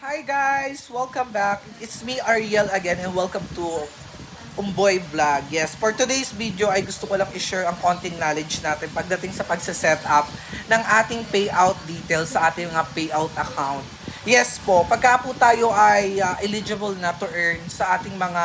Hi guys! Welcome back. It's me Ariel again and welcome to Umboy Vlog. Yes, for today's video ay gusto ko lang i-share ang konting knowledge natin pagdating sa pagsa-set up ng ating payout details sa ating mga payout account. Yes po, pagka po tayo ay uh, eligible na to earn sa ating mga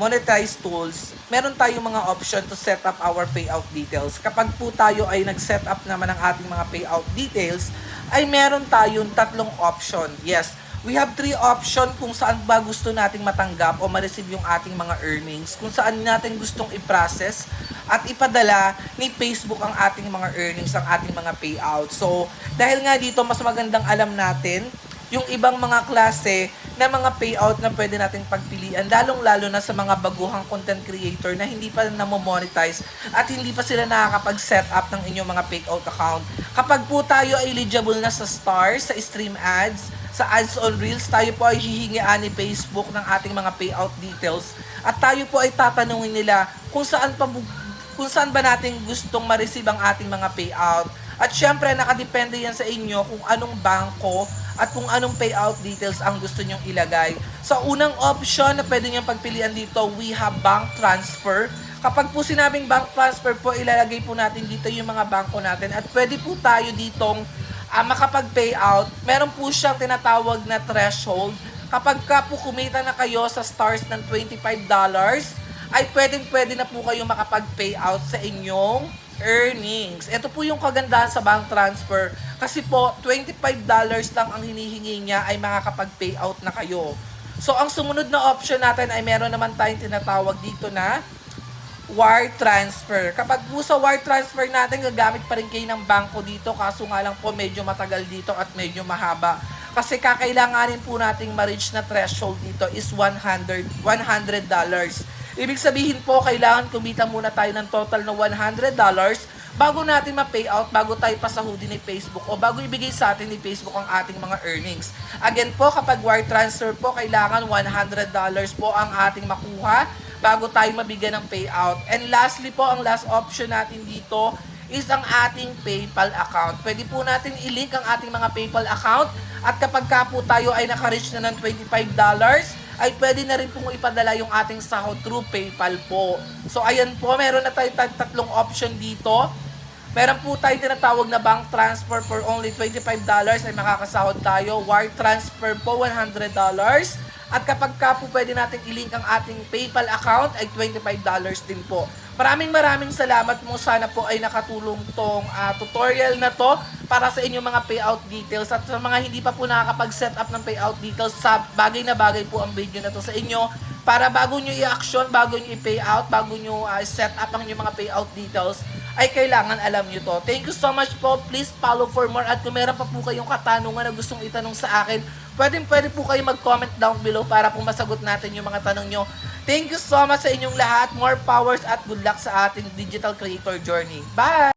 monetized tools, meron tayong mga option to set up our payout details. Kapag po tayo ay nag-set up naman ng ating mga payout details, ay meron tayong tatlong option. Yes, we have three option kung saan ba gusto nating matanggap o ma-receive yung ating mga earnings, kung saan natin gustong i-process at ipadala ni Facebook ang ating mga earnings, ang ating mga payout. So, dahil nga dito, mas magandang alam natin yung ibang mga klase na mga payout na pwede nating pagpilian, lalong-lalo na sa mga baguhang content creator na hindi pa namo-monetize at hindi pa sila nakakapag-set up ng inyong mga payout account. Kapag po tayo ay eligible na sa stars, sa stream ads, sa ads on reels, tayo po ay hihingian ni Facebook ng ating mga payout details at tayo po ay tatanungin nila kung saan pa kung saan ba natin gustong ma-receive ang ating mga payout. At syempre, nakadepende yan sa inyo kung anong bangko at kung anong payout details ang gusto nyong ilagay. Sa unang option na pwede nyong pagpilian dito, we have bank transfer. Kapag po sinabing bank transfer po, ilalagay po natin dito yung mga bangko natin at pwede po tayo ditong uh, makapag-payout. Meron po siyang tinatawag na threshold. Kapag ka po kumita na kayo sa stars ng $25, ay pwedeng pwede na po kayo makapag-payout sa inyong earnings. Ito po yung kagandahan sa bank transfer. Kasi po, $25 lang ang hinihingi niya ay makakapag-payout na kayo. So, ang sumunod na option natin ay meron naman tayong tinatawag dito na wire transfer. Kapag po sa wire transfer natin, gagamit pa rin kayo ng bangko dito. Kaso nga lang po, medyo matagal dito at medyo mahaba. Kasi kakailanganin po nating ma-reach na threshold dito is 100 $100. Ibig sabihin po, kailangan kumita muna tayo ng total na $100 bago natin ma-payout, bago tayo pasahudin ni Facebook o bago ibigay sa atin ni Facebook ang ating mga earnings. Again po, kapag wire transfer po, kailangan $100 po ang ating makuha bago tayo mabigyan ng payout. And lastly po, ang last option natin dito is ang ating PayPal account. Pwede po natin i-link ang ating mga PayPal account at kapag ka po tayo ay naka-reach na ng $25, ay pwede na rin pong ipadala yung ating sahod through PayPal po. So ayan po, meron na tayo tat- tatlong option dito. Meron po tayo tinatawag na bank transfer for only $25 ay makakasahod tayo. Wire transfer po $100. At kapag ka po pwede natin i-link ang ating PayPal account ay $25 din po. Maraming maraming salamat mo. Sana po ay nakatulong tong ah, tutorial na to para sa inyong mga payout details. At sa mga hindi pa po nakakapag-set up ng payout details, sa bagay na bagay po ang video na to sa inyo para bago nyo i-action, bago nyo i-payout, bago nyo ah, set up ang inyong mga payout details, ay kailangan alam nyo to. Thank you so much po. Please follow for more. At kung meron pa po kayong katanungan na gustong itanong sa akin, pwede pwede po kayo mag-comment down below para po masagot natin yung mga tanong nyo. Thank you so much sa inyong lahat. More powers at good luck sa ating digital creator journey. Bye!